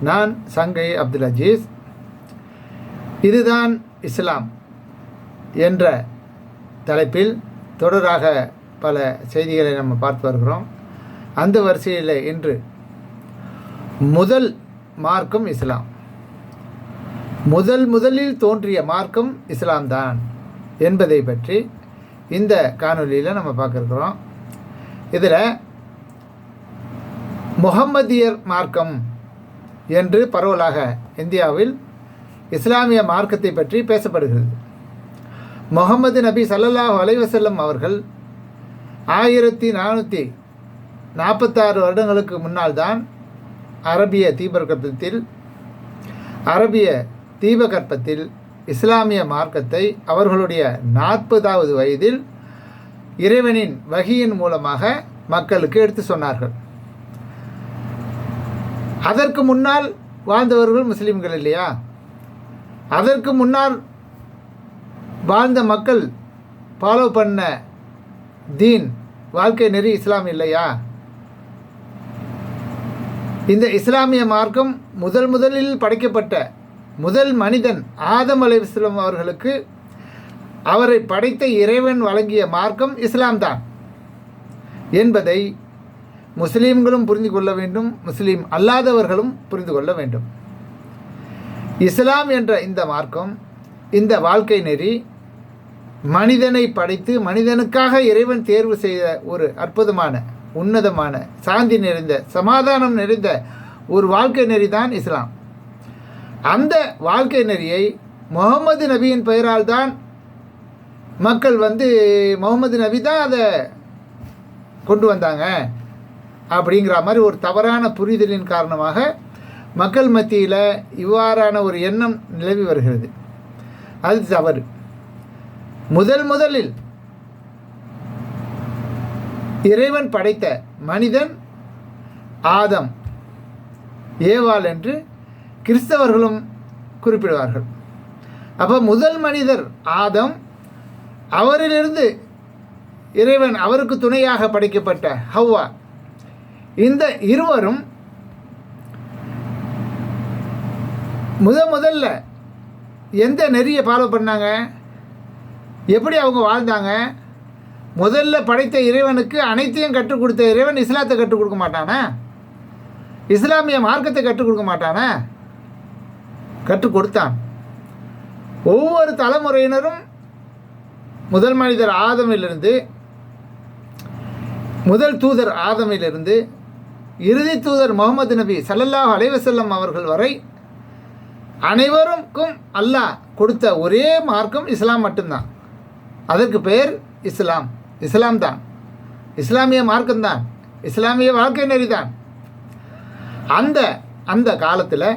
நான் சங்கை அப்துல் அஜீஸ். இதுதான் இஸ்லாம் என்ற தலைப்பில் தொடராக பல செய்திகளை நம்ம பார்த்து வருகிறோம். அந்த வரிசையில் இன்று முதல் மார்க்கம் இஸ்லாம். முதல் முதலில் தோன்றிய மார்க்கம் இஸ்லாம் தான் என்பதை பற்றி இந்த காணொலியில் நம்ம பார்க்குறோம் இதில் முகம்மதியர் மார்க்கம் என்று பரவலாக இந்தியாவில் இஸ்லாமிய மார்க்கத்தை பற்றி பேசப்படுகிறது. முகமது நபி சல்லல்லாஹ் அலைவசல்லம் அவர்கள் ஆயிரத்தி நானூற்றி நாற்பத்தாறு வருடங்களுக்கு முன்னால் தான் அரபிய தீபகற்பத்தில் அரபிய தீபகற்பத்தில் இஸ்லாமிய மார்க்கத்தை அவர்களுடைய நாற்பதாவது வயதில் இறைவனின் வகியின் மூலமாக மக்களுக்கு எடுத்து சொன்னார்கள். அதற்கு முன்னால் வாழ்ந்தவர்கள் முஸ்லீம்கள் இல்லையா? அதற்கு முன்னால் வாழ்ந்த மக்கள் ஃபாலோ பண்ண தீன் வாழ்க்கை நெறி இஸ்லாம் இல்லையா? இந்த இஸ்லாமிய மார்க்கம் முதல் முதலில் படைக்கப்பட்ட முதல் மனிதன் ஆதம் அலைவாஸ்லம் அவர்களுக்கு அவரை படைத்த இறைவன் வழங்கிய மார்க்கம் இஸ்லாம் தான் என்பதை முஸ்லீம்களும் புரிந்து கொள்ள வேண்டும் முஸ்லீம் அல்லாதவர்களும் புரிந்து கொள்ள வேண்டும். இஸ்லாம் என்ற இந்த மார்க்கம் இந்த வாழ்க்கை நெறி மனிதனை படைத்து மனிதனுக்காக இறைவன் தேர்வு செய்த ஒரு அற்புதமான உன்னதமான சாந்தி நிறைந்த சமாதானம் நிறைந்த ஒரு வாழ்க்கை நெறி தான் இஸ்லாம். அந்த வாழ்க்கை நெறியை முகமது நபியின் பெயரால் தான் மக்கள் வந்து முகமது நபி தான் அதை கொண்டு வந்தாங்க. அப்படிங்கிற மாதிரி ஒரு தவறான புரிதலின் காரணமாக மக்கள் மத்தியில் இவ்வாறான ஒரு எண்ணம் நிலவி வருகிறது. அது தவறு. முதல் முதலில் இறைவன் படைத்த மனிதன் ஆதம் ஏவாள் என்று கிறிஸ்தவர்களும் குறிப்பிடுவார்கள். அப்போ முதல் மனிதர் ஆதம் அவரிலிருந்து இறைவன் அவருக்கு துணையாக படைக்கப்பட்ட ஹவ்வா இந்த இருவரும் முத முதல்ல எந்த நெறியை ஃபாலோ பண்ணாங்க? எப்படி அவங்க வாழ்ந்தாங்க? முதல்ல படைத்த இறைவனுக்கு அனைத்தையும் கற்றுக் கொடுத்த இறைவன் இஸ்லாத்தை கற்றுக் கொடுக்க மாட்டானா? இஸ்லாமிய மார்க்கத்தை கற்றுக் கொடுக்க மாட்டானா? கற்றுக் கொடுத்தான். ஒவ்வொரு தலைமுறையினரும் முதல் மனிதர் ஆதமிலிருந்து முதல் தூதர் ஆதமிலிருந்து இறுதி தூதர் முகமது நபி சல்லல்லாஹ் அலைவசல்லம் அவர்கள் வரை அனைவருக்கும் அல்லாஹ் கொடுத்த ஒரே மார்க்கம் இஸ்லாம் மட்டும்தான். அதற்கு பெயர் இஸ்லாம். இஸ்லாம் தான். இஸ்லாமிய மார்க்கம்தான் இஸ்லாமிய வாழ்க்கை நெறிதான் அந்த அந்த காலத்தில்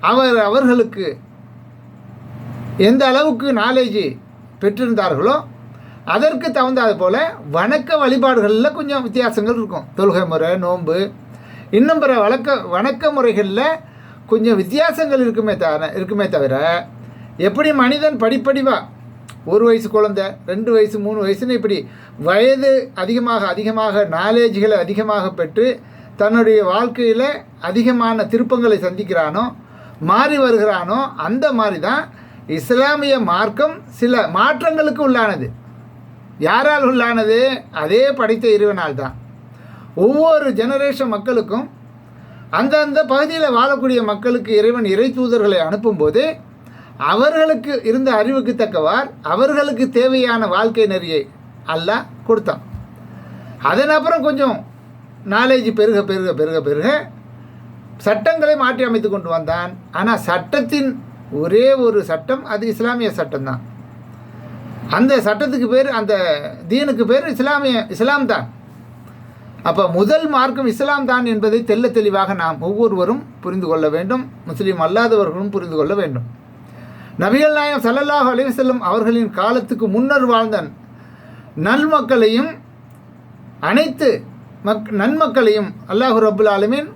அவர் அவர்களுக்கு எந்த அளவுக்கு நாலேஜ் பெற்றிருந்தார்களோ அதற்கு தகுந்தது போல் வணக்க வழிபாடுகளில் கொஞ்சம் வித்தியாசங்கள் இருக்கும். தொழுகை முறை நோன்பு இன்னும் பிற வழக்க வணக்க முறைகளில் கொஞ்சம் வித்தியாசங்கள் இருக்குமே தவிர இருக்குமே தவிர எப்படி மனிதன் படிப்படிவாக ஒரு வயசு குழந்த ரெண்டு வயசு மூணு வயசுன்னு இப்படி வயது அதிகமாக அதிகமாக நாலேஜ்களை அதிகமாக பெற்று தன்னுடைய வாழ்க்கையில் அதிகமான திருப்பங்களை சந்திக்கிறானோ மாறி வருகிறானோ அந்த மாதிரி தான் இஸ்லாமிய மார்க்கம் சில மாற்றங்களுக்கு உள்ளானது. யாரால் உள்ளானது? அதே படைத்த இறைவனால் தான். ஒவ்வொரு ஜெனரேஷன் மக்களுக்கும் அந்தந்த பகுதியில் வாழக்கூடிய மக்களுக்கு இறைவன் இறை தூதர்களை அனுப்பும்போது அவர்களுக்கு இருந்த அறிவுக்கு தக்கவார் அவர்களுக்கு தேவையான வாழ்க்கை நெறியை அல்ல கொடுத்தான். அதன் அப்புறம் கொஞ்சம் நாலேஜ் பெருக பெருக பெருக பெருக சட்டங்களை மாற்றி அமைத்து கொண்டு வந்தான். ஆனால் சட்டத்தின் ஒரே ஒரு சட்டம் அது இஸ்லாமிய சட்டம்தான். அந்த சட்டத்துக்கு பேர் அந்த தீனுக்கு பேர் இஸ்லாமிய இஸ்லாம் தான். அப்போ முதல் மார்க்கம் இஸ்லாம் தான் என்பதை தெள்ள தெளிவாக நாம் ஒவ்வொருவரும் புரிந்து கொள்ள வேண்டும். முஸ்லீம் அல்லாதவர்களும் புரிந்து கொள்ள வேண்டும். நபிகள் நாயம் சல்லல்லாஹ் அலிவசல்லம் அவர்களின் காலத்துக்கு முன்னர் வாழ்ந்த நன்மக்களையும் அனைத்து மக் நன்மக்களையும் அல்லாஹு ரபுல் ஆலமீன்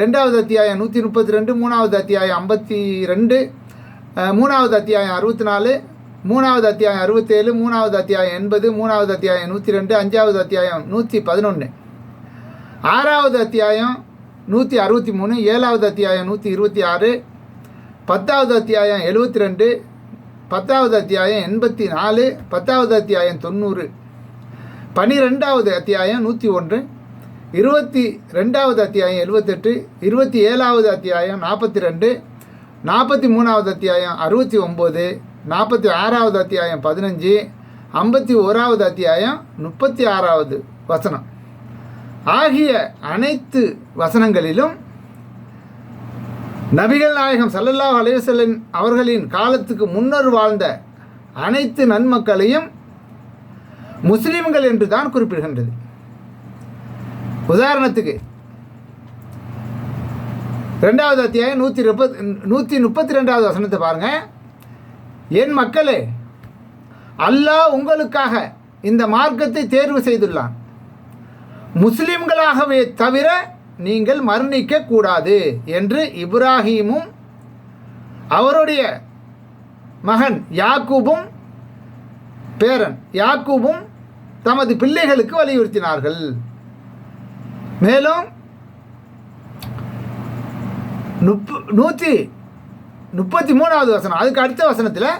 ரெண்டாவது அத்தியாயம் நூற்றி முப்பத்தி ரெண்டு மூணாவது அத்தியாயம் ஐம்பத்தி ரெண்டு மூணாவது அத்தியாயம் அறுபத்தி நாலு மூணாவது அத்தியாயம் அறுபத்தேழு மூணாவது அத்தியாயம் எண்பது மூணாவது அத்தியாயம் நூற்றி ரெண்டு அஞ்சாவது அத்தியாயம் நூற்றி பதினொன்று ஆறாவது அத்தியாயம் நூற்றி அறுபத்தி மூணு ஏழாவது அத்தியாயம் நூற்றி இருபத்தி ஆறு பத்தாவது அத்தியாயம் எழுபத்தி ரெண்டு பத்தாவது அத்தியாயம் எண்பத்தி நாலு பத்தாவது அத்தியாயம் தொண்ணூறு பனிரெண்டாவது அத்தியாயம் நூற்றி ஒன்று இருபத்தி ரெண்டாவது அத்தியாயம் எழுபத்தெட்டு இருபத்தி ஏழாவது அத்தியாயம் நாற்பத்தி ரெண்டு நாற்பத்தி மூணாவது அத்தியாயம் அறுபத்தி ஒம்பது நாற்பத்தி ஆறாவது அத்தியாயம் பதினஞ்சு ஐம்பத்தி ஓராவது அத்தியாயம் முப்பத்தி ஆறாவது வசனம். ஆகிய அனைத்து வசனங்களிலும் நபிகள் நாயகம் சல்லல்லா அலைஹி அவர்களின் காலத்துக்கு முன்னர் வாழ்ந்த அனைத்து நன்மக்களையும் முஸ்லீம்கள் என்று தான் குறிப்பிடுகின்றது. உதாரணத்துக்கு ரெண்டாவது அத்தியாயம் நூற்றி முப்பத் நூற்றி முப்பத்தி ரெண்டாவது வசனத்தை பாருங்கள் என் மக்களே அல்லாஹ் உங்களுக்காக இந்த மார்க்கத்தை தேர்வு செய்துள்ளான். முஸ்லிம்களாகவே தவிர நீங்கள் மரணிக்க கூடாது என்று இப்ராஹீமும் அவருடைய மகன் யாக்கூபும் பேரன் யாக்கூபும் தமது பிள்ளைகளுக்கு வலியுறுத்தினார்கள். மேலும் முப்ப நூற்றி முப்பத்தி மூணாவது வசனம் அதுக்கு அடுத்த வசனத்தில்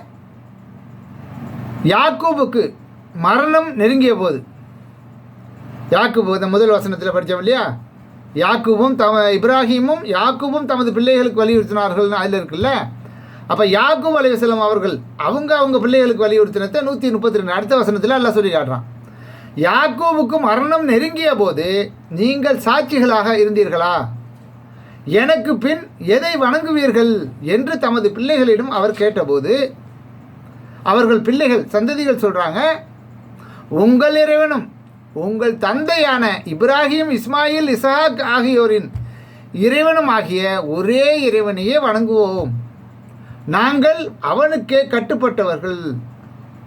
யாக்கூபுக்கு மரணம் நெருங்கிய போது. யாக்கூபு இந்த முதல் வசனத்தில் படித்தோம் இல்லையா? யாக்குபும் தம இப்ராஹிமும் யாக்குபும் தமது பிள்ளைகளுக்கு வலியுறுத்தினார்கள்னு அதில் இருக்குல்ல? அப்போ யாக்கூப் அலைவசலம் அவர்கள் அவங்க அவங்க பிள்ளைகளுக்கு வலியுறுத்தினத்தை நூற்றி முப்பத்தி ரெண்டு அடுத்த வசனத்தில் எல்லாம் சொல்லி காட்டுறான். யாக்கூபுக்கு மரணம் நெருங்கிய போது நீங்கள் சாட்சிகளாக இருந்தீர்களா? எனக்கு பின் எதை வணங்குவீர்கள்? என்று தமது பிள்ளைகளிடம் அவர் கேட்டபோது அவர்கள் பிள்ளைகள் சந்ததிகள் சொல்கிறாங்க உங்கள் இறைவனும் உங்கள் தந்தையான இப்ராஹிம் இஸ்மாயில் இசாக் ஆகியோரின் இறைவனும் ஆகிய ஒரே இறைவனையே வணங்குவோம். நாங்கள் அவனுக்கே கட்டுப்பட்டவர்கள்.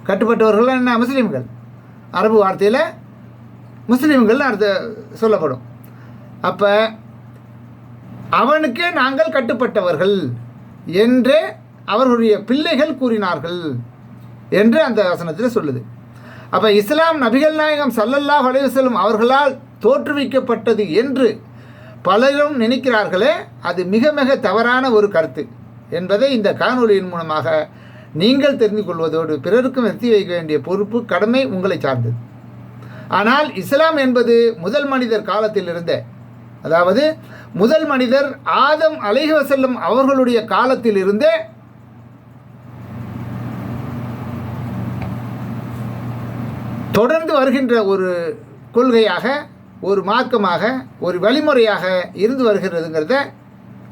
கட்டுப்பட்டவர்கள் என்ன? முஸ்லீம்கள். அரபு வார்த்தையில் முஸ்லீம்கள் அடுத்த சொல்லப்படும். அப்போ அவனுக்கே நாங்கள் கட்டுப்பட்டவர்கள் என்றே அவர்களுடைய பிள்ளைகள் கூறினார்கள் என்று அந்த வசனத்தில் சொல்லுது. அப்போ இஸ்லாம் நபிகள் நாயகம் சல்லல்லாஹ் செல்லும் அவர்களால் தோற்றுவிக்கப்பட்டது என்று பலரும் நினைக்கிறார்களே அது மிக மிக தவறான ஒரு கருத்து என்பதை இந்த காணொளியின் மூலமாக நீங்கள் தெரிந்து கொள்வதோடு பிறருக்கும் எத்தி வைக்க வேண்டிய பொறுப்பு கடமை உங்களை சார்ந்தது. ஆனால் இஸ்லாம் என்பது முதல் மனிதர் காலத்தில் இருந்த அதாவது முதல் மனிதர் ஆதம் அலைஹி வஸல்லம் அவர்களுடைய காலத்தில் இருந்தே தொடர்ந்து வருகின்ற ஒரு கொள்கையாக ஒரு மார்க்கமாக ஒரு வழிமுறையாக இருந்து வருகிறதுங்கிறத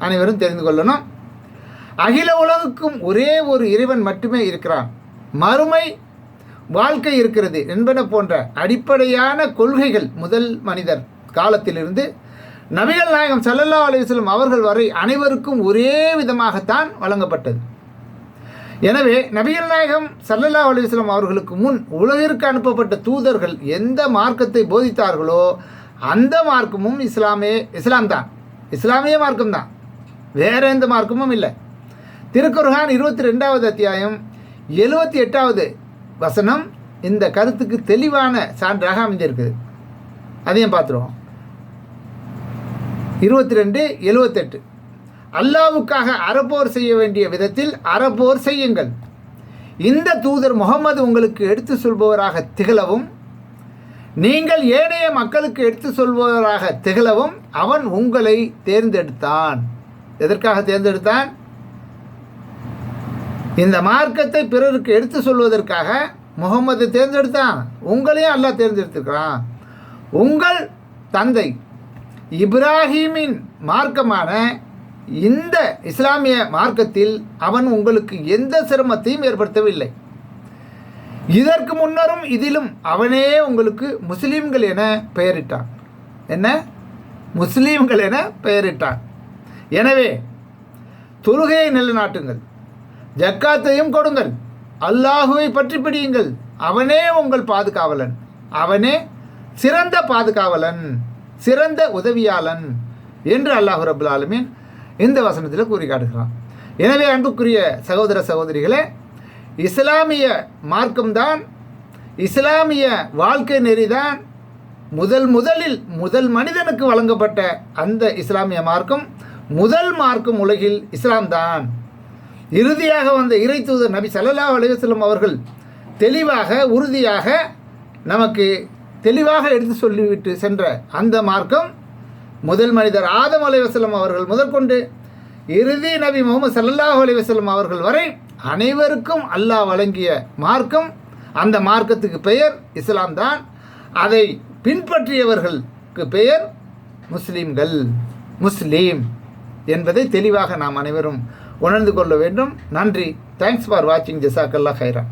அனைவரும் தெரிந்து கொள்ளணும். அகில உலகுக்கும் ஒரே ஒரு இறைவன் மட்டுமே இருக்கிறான். மறுமை வாழ்க்கை இருக்கிறது என்பன போன்ற அடிப்படையான கொள்கைகள் முதல் மனிதர் காலத்திலிருந்து நபிகள் நாயகம் சல்லல்லா அலிஸ்லம் அவர்கள் வரை அனைவருக்கும் ஒரே விதமாகத்தான் வழங்கப்பட்டது. எனவே நபிகள் நாயகம் சல்லல்லா அலைஹி அவர்களுக்கு முன் உலகிற்கு அனுப்பப்பட்ட தூதர்கள் எந்த மார்க்கத்தை போதித்தார்களோ அந்த மார்க்கமும் இஸ்லாமே இஸ்லாம் தான். இஸ்லாமிய மார்க்கம் தான். வேற எந்த மார்க்கமும் இல்லை. திருக்குர்ஹான் இருபத்தி ரெண்டாவது அத்தியாயம் எழுபத்தி எட்டாவது வசனம் இந்த கருத்துக்கு தெளிவான சான்றாக அமைஞ்சிருக்குது அதையும் பார்த்துருவோம். இருபத்தி ரெண்டு எழுவத்தெட்டு அல்லாவுக்காக அறப்போர் செய்ய வேண்டிய விதத்தில் அறப்போர் செய்யுங்கள். இந்த தூதர் முகமது உங்களுக்கு எடுத்து சொல்பவராக திகழவும் நீங்கள் ஏனைய மக்களுக்கு எடுத்து சொல்பவராக திகழவும் அவன் உங்களை தேர்ந்தெடுத்தான். எதற்காக தேர்ந்தெடுத்தான்? இந்த மார்க்கத்தை பிறருக்கு எடுத்து சொல்வதற்காக முகமது தேர்ந்தெடுத்தான். உங்களையும் அல்லாஹ் தேர்ந்தெடுத்திருக்கிறான். உங்கள் தந்தை இப்ராஹீமின் மார்க்கமான இந்த இஸ்லாமிய மார்க்கத்தில் அவன் உங்களுக்கு எந்த சிரமத்தையும் ஏற்படுத்தவில்லை. இதற்கு முன்னரும் இதிலும் அவனே உங்களுக்கு முஸ்லீம்கள் என பெயரிட்டான். என்ன? முஸ்லீம்கள் என பெயரிட்டான். எனவே தொழுகையை நிலைநாட்டுங்கள். ஜக்காத்தையும் கொடுங்கள். அல்லாஹுவை பற்றி பிடியுங்கள். அவனே உங்கள் பாதுகாவலன். அவனே சிறந்த பாதுகாவலன். சிறந்த உதவியாளன் என்று அல்லாஹு ரபுல் ஆலமீன் இந்த வசனத்தில் கூறி காட்டுகிறான் எனவே அன்புக்குரிய சகோதர சகோதரிகளே இஸ்லாமிய மார்க்கம்தான் இஸ்லாமிய வாழ்க்கை நெறிதான் முதல் முதலில் முதல் மனிதனுக்கு வழங்கப்பட்ட அந்த இஸ்லாமிய மார்க்கம் முதல் மார்க்கம் உலகில் இஸ்லாம் தான் இறுதியாக வந்த இறை தூதர் நபி சல்லா அலுவலம் அவர்கள் தெளிவாக உறுதியாக நமக்கு தெளிவாக எடுத்து சொல்லிவிட்டு சென்ற அந்த மார்க்கம் முதல் மனிதர் ஆதம் அலைவசலம் அவர்கள் முதற்கொண்டு இறுதி நபி முகமது சல்லாஹ் அலைவசலம் அவர்கள் வரை அனைவருக்கும் அல்லாஹ் வழங்கிய மார்க்கம் அந்த மார்க்கத்துக்கு பெயர் இஸ்லாம் தான். அதை பின்பற்றியவர்களுக்கு பெயர் முஸ்லீம்கள். முஸ்லீம் என்பதை தெளிவாக நாம் அனைவரும் உணர்ந்து கொள்ள வேண்டும். நன்றி. தேங்க்ஸ் ஃபார் வாட்சிங் ஜசாக்கல்லா ஹைரா